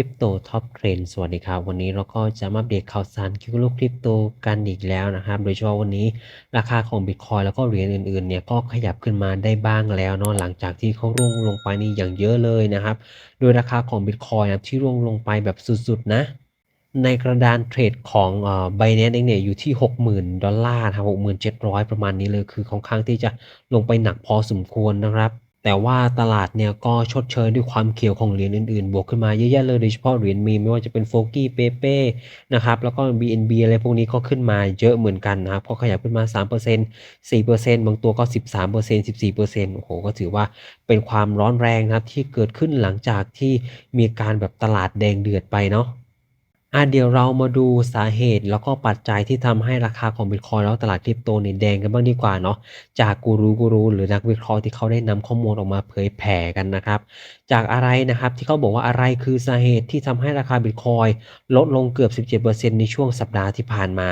ริปโตท็อปเทรนสวัสดีครับ วันนี้เราก็จะมาอัปเดตข่าวสารเกี่ยวกับโลกคริปโตกันอีกแล้วนะครับ โดยเฉพาะวันนี้ราคาของบิตคอยแล้วก็เหรียญอื่นๆเนี่ยก็ขยับขึ้นมาได้บ้างแล้วเนาะหลังจากที่เขาร่วงลงไปนี่อย่างเยอะเลยนะครับ โดยราคาของบิตคอยนะที่ร่วงลงไปแบบสุดๆนะในกระดานเทรดของเอ่อ Binance เองเนี่ยอยู่ที่ 60,000 ดอลลาร์นะครับ67,000ประมาณนี้เลยคือค่อนข้างที่จะลงไปหนักพอสมควรนะครับ แต่ว่าตลาดเนี่ยก็ชดเชยด้วยความเขียวของเหรียญอื่นๆ บวกขึ้นมาเยอะแยะเลยโดยเฉพาะเหรียญมีไม่ว่าจะเป็นโฟกี้เปเป้นะครับแล้วก็ BNB อะไรพวกนี้ก็ขึ้นมาเยอะเหมือนกันนะครับก็ขยับขึ้นมา 3% 4%บางตัวก็ 13% 14%โอ้โหก็ถือว่าเป็นความร้อนแรงนะครับที่เกิดขึ้นหลังจากที่มีการแบบตลาดแดงเดือดไปเนาะ อะเดี๋ยวเรามาดูสาเหตุแล้วก็ปัจจัยที่ทำให้ราคาของบิตคอยแล้วตลาดคริปโตเนี่ยแดงกันบ้างดีกว่าเนาะจากกูรูกูรูหรือนักวิเคราะห์ที่เขาได้นำข้อมูลออกมาเผยแผ่กันนะครับ จากอะไรนะครับที่เขาบอกว่าอะไรคือสาเหตุที่ทำให้ราคาบิตคอยลดลงเกือบ 17%ในช่วงสัปดาห์ที่ผ่านมา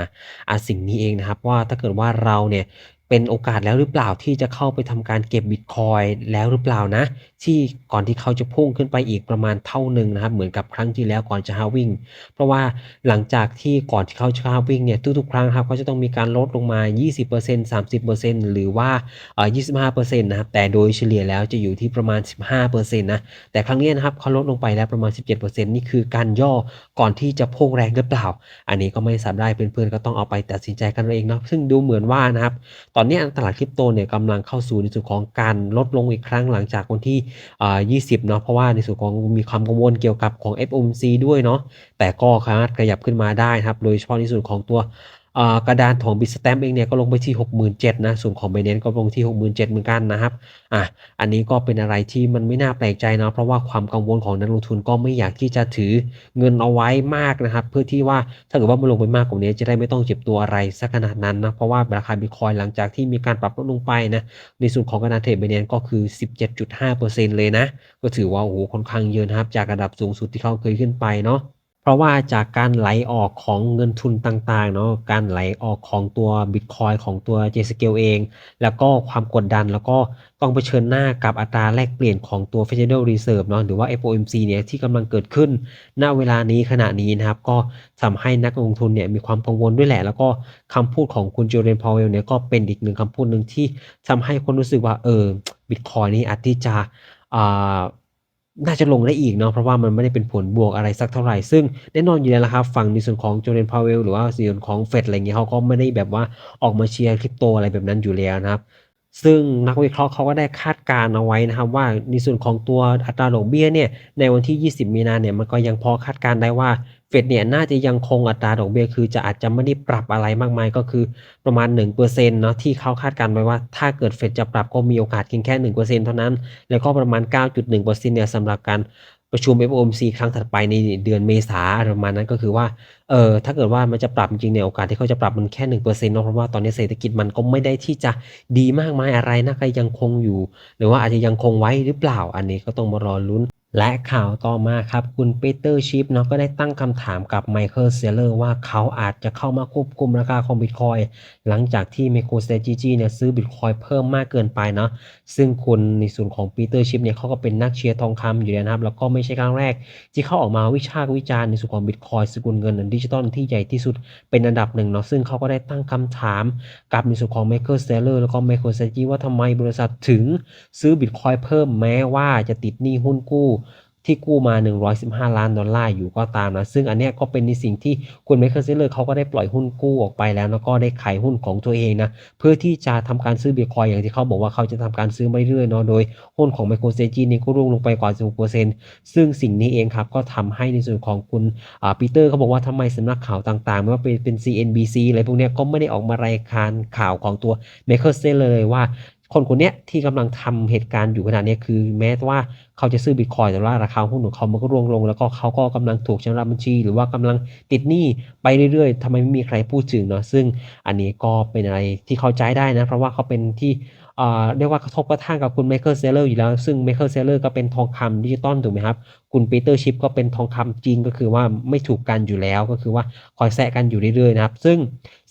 อะสิ่งนี้เองนะครับว่าถ้าเกิดว่าเราเนี่ย เป็นโอกาสแล้วหรือเปล่าที่จะเข้าไปทำการเก็บบิตคอยแล้วหรือเปล่านะ ที่ก่อนที่เขาจะพุ่งขึ้นไปอีกประมาณเท่าหนึ่งนะครับ เหมือนกับครั้งที่แล้วก่อนจะฮาวิ่ง เพราะว่าหลังจากที่ก่อนที่เขาจะฮาวิ่งเนี่ยทุกๆครั้งครับเขาจะต้องมีการลดลงมา 20% 30%หรือว่าเอ่อ25%นะครับแต่โดยเฉลี่ยแล้วจะอยู่ที่ประมาณ 15%นะแต่ครั้งนี้นะครับเขาลดลงไปแล้วประมาณ 17%นี่คือการย่อก่อนที่จะพุ่งแรงหรือเปล่า อันนี้ก็ไม่ทราบได้เพื่อนๆก็ต้องเอาไปตัดสินใจกันเอาเองเนาะซึ่งดูเหมือนว่านะครับตอนนี้ตลาดคริปโตเนี่ยกำลังเข้าสู่ในส่วนของการลดลงอีกครั้งหลังจากวันที่ 20 เนาะ เพราะว่าในส่วนของมีความกังวลเกี่ยวกับของ FOMC ด้วยเนาะ แต่ก็สามารถขยับขึ้นมาได้ครับ โดยเฉพาะในส่วนของตัว กระดานของ b i t s t a m p เองเนี่ยก็ลงไปที่ 67,000นะ ส่วนของ Binance ก็ลงที่ 67,000เหมือนกันนะครับ อะ อันนี้ก็เป็นอะไรที่มันไม่น่าแปลกใจเนาะ เพราะว่าความกังวลของนักลงทุนก็ไม่อยากที่จะถือเงินเอาไว้มากนะครับ เพื่อที่ว่าถ้าเกิดว่ามันลงไปมากกว่านี้จะได้ไม่ต้องเจ็บตัวอะไรสักขนาดนั้นนะ เพราะว่าราคาบิตคอยหลังจากที่มีการปรับลดลงไปนะ ในส่วนของกระดานเทรด Binance ก็คือ 17.5%เลยนะ ก็ถือว่าโอ้โหค่อนข้างเยอะนะครับ จากระดับสูงสุดที่เขาเคยขึ้นไปเนาะ ราะว่าจากการไหลออกของเงินทุนต่างๆเนาะการไหลออกของตัว Bitcoin ของตัว JScale เอง แล้วก็ความกดดันแล้วก็ต้องเผชิญหน้ากับอัตราแลกเปลี่ยนของตัว Federal Reserve เนาะหรือว่า FOMC เนี่ยที่กำลังเกิดขึ้น ณเวลานี้ขณะนี้นะครับ ก็ทำให้นักลงทุนเนี่ยมีความกังวลด้วยแหละ แล้วก็คำพูดของคุณ Jerome Powell เนี่ยก็เป็นอีกหนึ่งคำพูดหนึ่งที่ทำให้คนรู้สึกว่าเออ Bitcoin นี่อาจที่จะอ่า น่าจะลงได้อีกเนาะเพราะว่ามันไม่ได้เป็นผลบวกอะไรสักเท่าไหร่ ซึ่งแน่นอนอยู่แล้วละครับ ฝั่งในส่วนของโจเรนพาวเวลหรือว่าส่วนของเฟดอะไรเงี้ยเขาก็ไม่ได้แบบว่าออกมาเชียร์คริปโตอะไรแบบนั้นอยู่แล้วนะครับ ซึ่งนักวิเคราะห์เขาก็ได้คาดการณ์เอาไว้นะครับ ว่าในส่วนของตัวอัตราดอกเบี้ยเนี่ยในวันที่ 20 มีนาเนี่ยมันก็ยังพอคาดการณ์ได้ว่า เฟดเนี่ยน่าจะยังคงอัตราดอกเบี้ยคือจะอาจจะไม่ได้ปรับอะไรมากมายก็คือประมาณ1%เเนาะที่เขาคาดการณ์ไว้ว่า ถ้าเกิดเฟดจะปรับก็มีโอกาสเพียงแค่ 1%เท่านั้น แล้วก็ประมาณ 9.1%เนี่ยสำหรับการประชุม FOMC ครั้งถัดไปในเดือนเมษาประมาณนั้นก็คือว่า เออถ้าเกิดว่ามันจะปรับจริงเนี่ยโอกาสที่เขาจะปรับมันแค่หนึ่งเปอร์เซ็นต์เนาะเพราะว่าตอนนี้เศรษฐกิจมันก็ไม่ได้ที่จะดีมากมายอะไรนะก็ยังคงอยู่ หรือว่าอาจจะยังคงไว้หรือเปล่าอันนี้ก็ต้องมารอลุ้น และข่าวต่อมาครับ คุณปีเตอร์ชิปเนาะก็ได้ตั้งคำถามกับไมเคิลเซเลอร์ว่าเขาอาจจะเข้ามาควบคุมราคาของบิตคอยหลังจากที่ MicroStrategy เนี่ยซื้อบิตคอยเพิ่มมากเกินไปเนาะซึ่งคุณในส่วนของปีเตอร์ชิปเนี่ยเขาก็เป็นนักเชียร์ทองคำอยู่แล้วนะครับ แล้วก็ไม่ใช่ครั้งแรก ที่เขาออกมาวิชากวิจารณ์ในส่วนของบิตคอยสกุลเงินดิจิตอลที่ใหญ่ที่สุดเป็นอันดับหนึ่งเนาะซึ่งเขาก็ได้ตั้งคำถามกับในส่วนของ Michael Saylor แล้วก็ MicroStrategy ว่าทำไมบริษัทถึงซื้อบิตคอยเพิ่มแม้ว่าจะติดหนี้หุ้นกู้ ที่กู้มา 115 ล้านดอลลาร์อยู่ก็ตามนะ ซึ่งอันเนี้ยก็เป็นในสิ่งที่คุณไมเคิลเซเลอร์เขาก็ได้ปล่อยหุ้นกู้ออกไปแล้ว แล้วก็ได้ขายหุ้นของตัวเองนะ เพื่อที่จะทำการซื้อบิตคอยอย่างที่เขาบอกว่าเขาจะทำการซื้อไม่เรื่อยๆเนาะ โดยหุ้นของไมโครเซจีนี่ก็ร่วงลงไปกว่า 16%ซึ่งสิ่งนี้เองครับก็ทำให้ในส่วนของคุณปีเตอร์เขาบอกว่าทำไมสำนักข่าวต่างๆไม่ว่าเป็นเป็น CNBC อะไรพวกเนี้ยก็ไม่ได้ออกมารายการข่าวของตัวไมเคิลเซเลอร์เลยว่า คนคนนี้ที่กำลังทำเหตุการณ์อยู่ขณะนี้คือ แม้ว่าเขาจะซื้อบิตคอยแต่ว่าราคาหุ้นของเขามันก็ร่วงลง แล้วก็เขาก็กำลังถูกชำระบัญชี หรือว่ากำลังติดหนี้ไปเรื่อยๆทำไมไม่มีใครพูดถึงเนาะซึ่งอันนี้ก็เป็นอะไรที่เข้าใจได้นะ เพราะว่าเขาเป็นที่ เรียกว่ากระทบกระทั่งกับคุณไมเคิลเซเลอร์อยู่แล้ว ซึ่งไมเคิลเซเลอร์ก็เป็นทองคำดิจิตอลถูกไหมครับ คุณปีเตอร์ชิปก็เป็นทองคำจริงก็คือว่าไม่ถูกกันอยู่แล้วก็คือว่าคอยแซะกันอยู่เรื่อยๆนะครับ ซึ่ง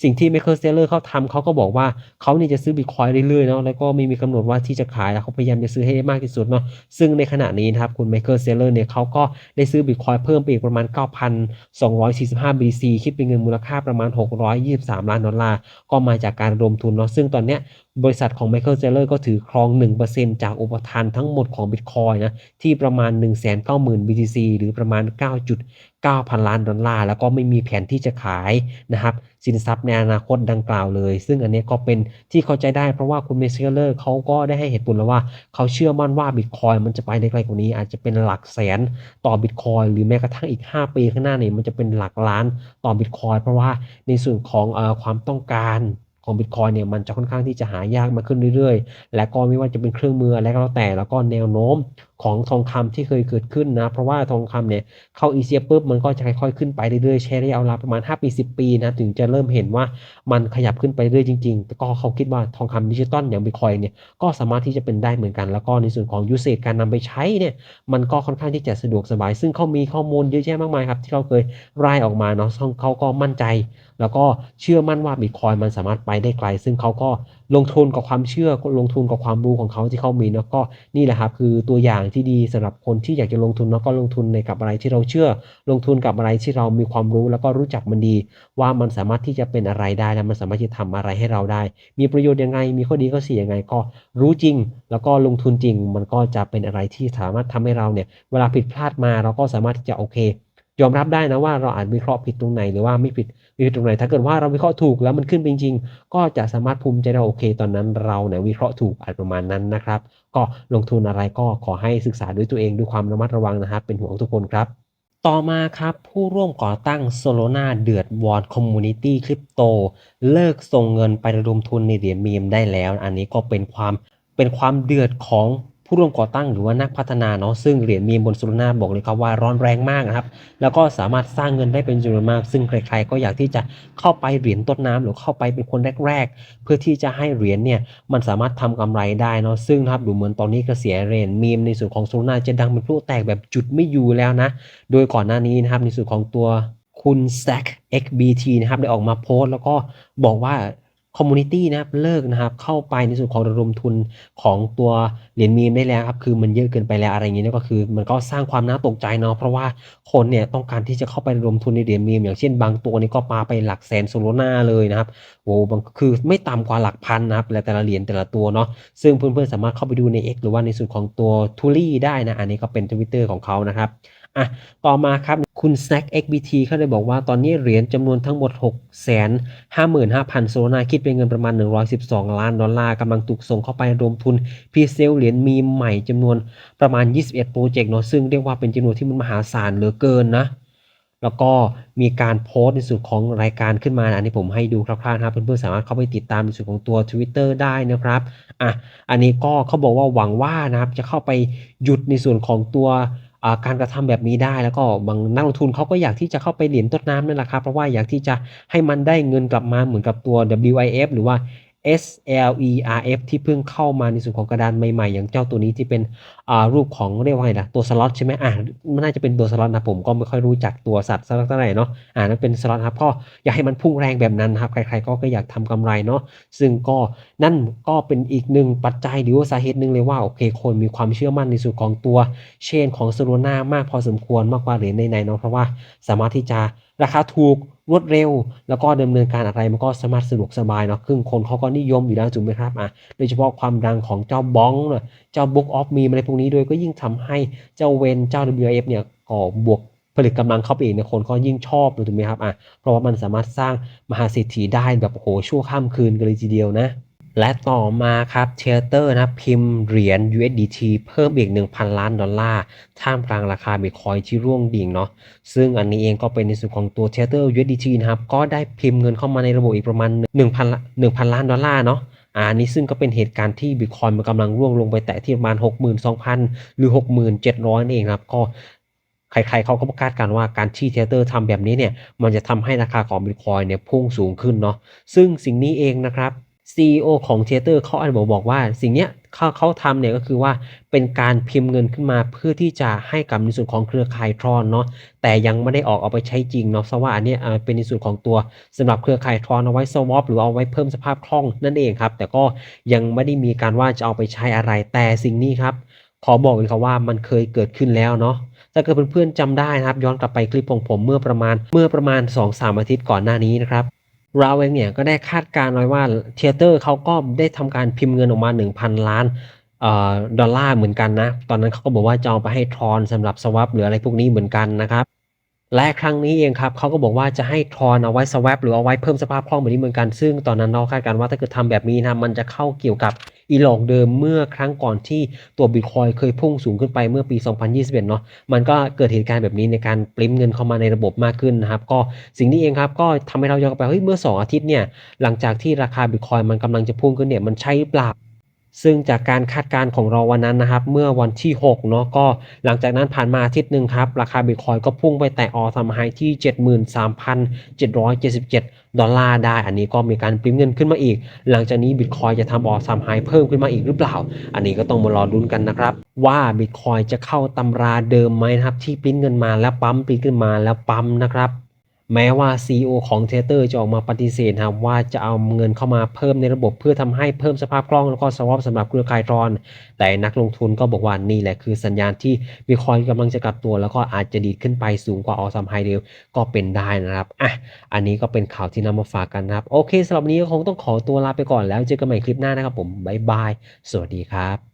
สิ่งที่ไมเคิลเซเลอร์เขาทำเขาก็บอกว่าเขานี่จะซื้อบิตคอยเรื่อยๆเนาะแล้วก็ไม่มีกำหนดว่าที่จะขายแล้วเขาพยายามจะซื้อให้ได้มากที่สุดเนาะซึ่งในขณะนี้นะครับคุณไมเคิลเซเลอร์เนี่ยเขาก็ได้ซื้อบิตคอยเพิ่มไปอีกประมาณ 9,245 BC คิดเป็นเงินมูลค่าประมาณ 623 ล้านดอลลาร์ก็มาจากการระดมทุนเนาะซึ่งตอนเนี้ย บริษัทของ Michael Saylor ก็ถือครอง 1%จากอุปทานทั้งหมดของ Bitcoin นะที่ประมาณ 190,000 BTC หรือประมาณ 9.9 พันล้านดอลลาร์ แล้วก็ไม่มีแผนที่จะขายนะครับสินทรัพย์ในอนาคตดังกล่าวเลย ซึ่งอันนี้ก็เป็นที่เข้าใจได้เพราะว่าคุณ Michael Saylor เขาก็ได้ให้เหตุผลแล้วว่า เขาเชื่อมั่นว่า Bitcoin มันจะไปได้ไกลกว่านี้ อาจจะเป็นหลักแสนต่อ Bitcoin หรือแม้กระทั่งอีก 5 ปีข้างหน้าเนี่ยมันจะเป็นหลักล้านต่อ Bitcoin เพราะว่าในส่วนของอความต้องการ ของ Bitcoin เนี่ยมันจะค่อนข้างที่จะหายากมาขึ้นเรื่อยๆ และก็ไม่ว่าจะเป็นเครื่องมืออะไรก็แล้วแต่ แล้วก็แนวโน้มของทองคำที่เคยเกิดขึ้นนะ เพราะว่าทองคำเนี่ยเข้าอีเซียปุ๊บมันก็จะค่อยๆขึ้นไปเรื่อยๆใช้ระยะเวลาประมาณ 5 ปี 10 ปีนะถึงจะเริ่มเห็นว่ามันขยับขึ้นไปเรื่อยจริงๆแต่ก็เขาคิดว่าทองคำดิจิตอลอย่าง Bitcoin เนี่ยก็สามารถที่จะเป็นได้เหมือนกัน แล้วก็ในส่วนของยูเซการนำไปใช้เนี่ยมันก็ค่อนข้างที่จะสะดวกสบาย ซึ่งเขามีข้อมูลเยอะแยะมากมายครับที่เขาเคยรายออกมาเนาะซึ่งเขาก็มั่นใจ แล้วก็เชื่อมั่นว่าบิตคอยมันสามารถไปได้ไกล ซึ่งเขาก็ลงทุนกับความเชื่อลงทุนกับความรู้ของเขาที่เขามีเนาะก็นี่แหละครับคือตัวอย่างที่ดีสำหรับคนที่อยากจะลงทุนแล้วก็ลงทุนในกับอะไรที่เราเชื่อ ลงทุนกับอะไรที่เรามีความรู้แล้วก็รู้จักมันดี ว่ามันสามารถที่จะเป็นอะไรได้และมันสามารถที่จะทำอะไรให้เราได้ มีประโยชน์ยังไง มีข้อดีข้อเสียยังไงก็รู้จริง แล้วก็ลงทุนจริง มันก็จะเป็นอะไรที่สามารถทำให้เราเนี่ยเวลาผิดพลาดมาเราก็สามารถที่จะโอเค ยอมรับได้นะว่าเราอาจวิเคราะห์ผิดตรงไหนหรือว่าไม่ผิดไม่ผิดตรงไหน ถ้าเกิดว่าเราวิเคราะห์ถูกแล้วมันขึ้นจริงก็จะสามารถภูมิใจได้โอเค ตอนนั้นเราเนี่ยวิเคราะห์ถูกอาจประมาณนั้นนะครับ ก็ลงทุนอะไรก็ขอให้ศึกษาด้วยตัวเองด้วยความระมัดระวังนะครับ เป็นห่วงทุกคนครับต่อมาครับ ผู้ร่วมก่อตั้ง Solana เดือดวอนคอมมูนิตี้คริปโต เลิกส่งเงินไประดมทุนในเหรียญมีมได้แล้ว อันนี้ก็เป็นความเป็นความเดือดของ ผู้ร่วมก่อตั้งหรือว่านักพัฒนาเนาะซึ่งเหรียญมีมบน Solana บอกเลยครับว่าร้อนแรงมากนะครับ แล้วก็สามารถสร้างเงินได้เป็นจำนวนมาก ซึ่งใครๆก็อยากที่จะเข้าไปเหรียญต้นน้ำหรือเข้าไปเป็นคนแรก ๆ เพื่อที่จะให้เหรียญเนี่ยมันสามารถทำกำไรได้เนาะซึ่งครับดูเหมือนตอนนี้กระแสเหรียญมีมในส่วนของโซลาจะดังเป็นพลุแตกแบบจุดไม่อยู่แล้วนะ โดยก่อนหน้านี้นะครับในส่วนของตัวคุณ Stack XBT นะครับได้ออกมาโพสต์แล้วก็บอกว่า คอมมูนิตี้นะครับเลิกนะครับเข้าไปในส่วนของระดมทุนของตัวเหรียญมีมได้แล้วครับคือมันเยอะเกินไปแล้วอะไรอย่างเงี้ยนี่ยก็คือ มันก็สร้างความน่าตกใจเนาะเพราะว่าคนเนี่ยต้องการที่จะเข้าไประดมทุนในเหรียญมีมอย่างเช่นบางตัวนี่ก็ปาไปหลักแสนโซโลนาเลยนะครับโอ้บางคือไม่ต่ำกว่าหลักพันนะครับและแต่ละเหรียญแต่ละตัวเนาะซึ่งเพื่อนๆสามารถเข้าไปดูใน X หรือว่าในส่วนของตัวทูลี่ได้นะอันนี้ก็เป็นทวิตเตอร์ของเขานะครับอะต่อมาครับ คุณ Snack XBT เขาได้บอกว่าตอนนี้เหรียญจำนวนทั้งหมด 6 5 5 5 0 0 0 โซลาคิดเป็นเงินประมาณ 112 ล้านดอลลาร์กำลังถูกส่งเข้าไปรวมทุนพีเซลเหรียญมีใหม่จำนวนประมาณ 21 โปรเจกต์เนาะซึ่งเรียกว่าเป็นจำนวนที่มันมหาศาลเหลือเกินนะ แล้วก็มีการโพสต์ในส่วนของรายการขึ้นมาอันนี้ผมให้ดูคร่าวๆนะครับเพื่อนๆสามารถเข้าไปติดตามในส่วนของตัว Twitter ได้นะครับอะอันนี้ก็เขาบอกว่าหวังว่านะครับจะเข้าไปหยุดในส่วนของตัว การกระทำแบบนี้ได้แล้วก็บางนักลงทุนเขาก็อยากที่จะเข้าไปเหรียญต้นน้ำนั่นแหละครับเพราะว่าอยากที่จะให้มันได้เงินกลับมาเหมือนกับตัว WIF หรือว่า SLERF ที่เพิ่งเข้ามาในส่วนของกระดานใหม่ๆ อย่างเจ้าตัวนี้ที่เป็นรูปของเรียกว่าไงนะตัวสล็อตใช่ไหมอ่ามันน่าจะเป็นตัวสล็อตนะผมก็ไม่ค่อยรู้จักตัวสัตว์สักเท่าไหร่เนาะอ่านั่นเป็นสล็อตครับก็อยากให้มันพุ่งแรงแบบนั้นครับใครๆก็ก็อยากทำกำไรเนาะซึ่งก็นั่นก็เป็นอีกหนึ่งปัจจัยหรือว่าสาเหตุหนึ่งเลยว่าโอเคคนมีความเชื่อมั่นในส่วนของตัวเชนของโซโลนามากพอสมควรมากกว่าเหรียญในๆเนาะเพราะว่าสามารถที่จะราคาถูก รวดเร็ว แล้วก็ดำเนินการอะไรมันก็สามารถสะดวกสบายเนาะครึ่งคนเขาก็นิยมอยู่แล้วถูกไหมครับอะโดยเฉพาะความดังของเจ้าบ้องเนาะเจ้าบุ๊กออฟมีอะไรพวกนี้ด้วยก็ยิ่งทำให้เจ้าเวนเจ้า WF เนี่ยก่อบวกผลิตกำลังเข้าไปอีกเนี่ยคนก็ยิ่งชอบถูกไหมครับอะเพราะว่ามันสามารถสร้างมหาเศรษฐีได้แบบโอ้โหชั่วข้ามคืนกันเลยทีเดียวนะ และต่อมาครับเทเตอร์นะพิมพ์เหรียญ USDT เพิ่มอีก 1,000 ล้านดอลลาร์ท่ามกลางราคาบิตคอยที่ร่วงดิ่งเนาะซึ่งอันนี้เองก็เป็นในส่วนของตัวเทเตอร์ USDT นะครับ ก็ได้พิมพ์เงินเข้ามาในระบบอีกประมาณ 1,000 1,000 ล้านดอลลาร์เนาะอันนี้ซึ่งก็เป็นเหตุการณ์ที่บิตคอยมันกำลังร่วงลงไปแตะที่ประมาณ 62,000 หรือ 6,700นั่นเองครับก็ใครๆเขาก็ประกาศกันว่าการที่เทเตอร์ทำแบบนี้เนี่ย มันจะทำให้ราคาของบิตคอยเนี่ยพุ่งสูงขึ้นเนาะซึ่งสิ่งนี้เองนะครับ CEO ของเทเตอร์เขาอาจจะบอกบอกว่า สิ่งเนี้ยเขาเขาทำเนี่ยก็คือว่าเป็นการพิมพ์เงินขึ้นมาเพื่อที่จะให้กับในส่วนของเครือข่ายทรอนเนาะแต่ยังไม่ได้ออกเอาไปใช้จริงเนาะเพราะว่าอันเนี้ยเป็นในส่วนของตัวสำหรับเครือข่ายทรอนเอาไว้สวอปหรือเอาไว้เพิ่มสภาพคล่องนั่นเองครับ แต่ก็ยังไม่ได้มีการว่าจะเอาไปใช้อะไรแต่สิ่งนี้ครับขอบอกเลยครับว่ามันเคยเกิดขึ้นแล้วเนาะถ้าเกิดเพื่อนๆจำได้นะครับ ย้อนกลับไปคลิปของผมเมื่อประมาณเมื่อประมาณ 2-3 อาทิตย์ก่อนหน้านี้นะครับ เราเองเนี่ยก็ได้คาดการณ์ไว้ว่าเทเตอร์เขาก็ได้ทำการพิมพ์เงินออกมา 1,000 ล้านออดอลลาร์เหมือนกันนะ ตอนนั้นเขาก็บอกว่าจะเอาไปให้ทรอนสำหรับสวัปหรืออะไรพวกนี้เหมือนกันนะครับ และครั้งนี้เองครับเขาก็บอกว่าจะให้ทรอนเอาไว้สวัปหรือเอาไว้เพิ่มสภาพคล่องแบบนี้เหมือนกัน ซึ่งตอนนั้นเราคาดการณ์ว่าถ้าเกิดทำแบบนี้นะมันจะเข้าเกี่ยวกับ อีหลอกเดิมเมื่อครั้งก่อนที่ตัวบิตคอยเคยพุ่งสูงขึ้นไปเมื่อปี 2021 เนาะมันก็เกิดเหตุการณ์แบบนี้ในการปริ้มเงินเข้ามาในระบบมากขึ้นนะครับ ก็สิ่งนี้เองครับก็ทำให้เราย้อนกลับไปเฮ้ยเมื่อ 2 อาทิตย์เนี่ยหลังจากที่ราคาบิตคอยมันกำลังจะพุ่งขึ้นเนี่ยมันใช่หรือเปล่า ซึ่งจากการคาดการณ์ของเราวันนั้นนะครับ เมื่อวันที่6เนาะก็หลังจากนั้นผ่านมาอาทิตย์หนึ่งครับ ราคาบิตคอยก็พุ่งไปแตะออทำไฮที่ 73,777 ดอลลาร์ได้ อันนี้ก็มีการปริ้มเงินขึ้นมาอีก หลังจากนี้บิตคอยจะทำออทำไฮเพิ่มขึ้นมาอีกหรือเปล่า อันนี้ก็ต้องมารอดุนกันนะครับ ว่าบิตคอยจะเข้าตำราเดิมไหมนะครับ ที่ปริ้นเงินมาแล้วปั๊มปริ้นขึ้นมาแล้วปั๊มนะครับ แม้ว่า CEO ของเทเตอร์จะออกมาปฏิเสธนะครับว่าจะเอาเงินเข้ามาเพิ่มในระบบเพื่อทำให้เพิ่มสภาพคล่องแล้วก็สวอปสำหรับเครือข่ายทรอน แต่นักลงทุนก็บอกว่านี่แหละคือสัญญาณที่บิตคอยกำลังจะกลับตัว แล้วก็อาจจะดีดขึ้นไปสูงกว่าออซัมไฮเดลก็เป็นได้นะครับอะอันนี้ก็เป็นข่าวที่นำมาฝากกันนะครับ โอเคสำหรับนนี้ก็คงต้องขอตัวลาไปก่อนแล้วเจอกันใหม่คลิปหน้านะครับผมบ๊ายบาย สวัสดีครับ